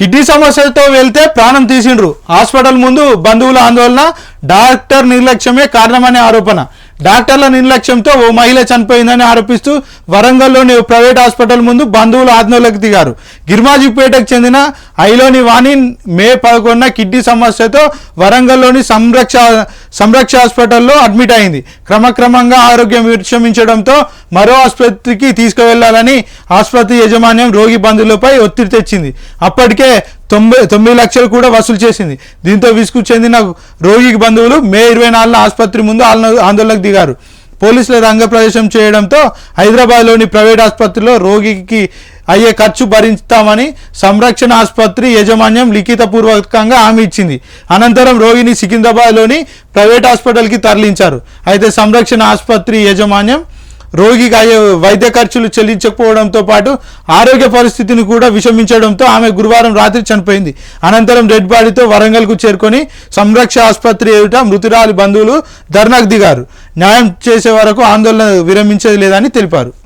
Kidney సమస్యలతో వెళ్తే ప్రాణం తీసిండ్రు. హాస్పిటల్ ముందు బంధువుల ఆందోళన డాక్టర్ నిర్లక్ష్యమే కారణమనే ఆరోపణ. డాక్టర్ల నిర్లక్ష్యంతో ఓ మహిళ చనిపోయిందని ఆరోపిస్తూ వరంగల్లోని ఓ ప్రైవేట్ హాస్పిటల్ ముందు బంధువులు ఆందోళనకు దిగారు. గిర్మాజిపేటకు చెందిన ఐలోని వాణి మే పదకొండున కిడ్నీ సమస్యతో వరంగల్లోని సంరక్ష సంరక్ష హాస్పిటల్లో అడ్మిట్ అయింది. క్రమక్రమంగా ఆరోగ్యం విషమించడంతో మరో ఆసుపత్రికి తీసుకువెళ్ళాలని ఆసుపత్రి యాజమాన్యం రోగి బంధువులపై ఒత్తిడి తెచ్చింది. అప్పటికే తొంభై తొమ్మిది లక్షలు కూడా వసూలు చేసింది. దీంతో విసుగు చెందిన రోగికి బంధువులు మే ఇరవై నాలుగున ఆసుపత్రి ముందు ఆందోళనకు దిగారు. పోలీసుల రంగప్రవేశం చేయడంతో హైదరాబాద్లోని ప్రైవేట్ ఆసుపత్రిలో రోగికి అయ్యే ఖర్చు భరిస్తామని సంరక్షణ ఆసుపత్రి యాజమాన్యం లిఖితపూర్వకంగా హామీ ఇచ్చింది. అనంతరం రోగిని సికింద్రాబాద్లోని ప్రైవేట్ హాస్పిటల్కి తరలించారు. అయితే సంరక్షణ ఆసుపత్రి యాజమాన్యం రోగికి అయ్యే వైద్య ఖర్చులు చెల్లించకపోవడంతో పాటు ఆరోగ్య పరిస్థితిని కూడా విషమించడంతో ఆమె గురువారం రాత్రి చనిపోయింది. అనంతరం డెడ్ బాడీతో వరంగల్కు చేరుకొని సంరక్ష ఆసుపత్రి ఏమిట మృతురాలి బంధువులు ధర్నాకు దిగారు. న్యాయం చేసే వరకు ఆందోళన విరమించేది లేదని తెలిపారు.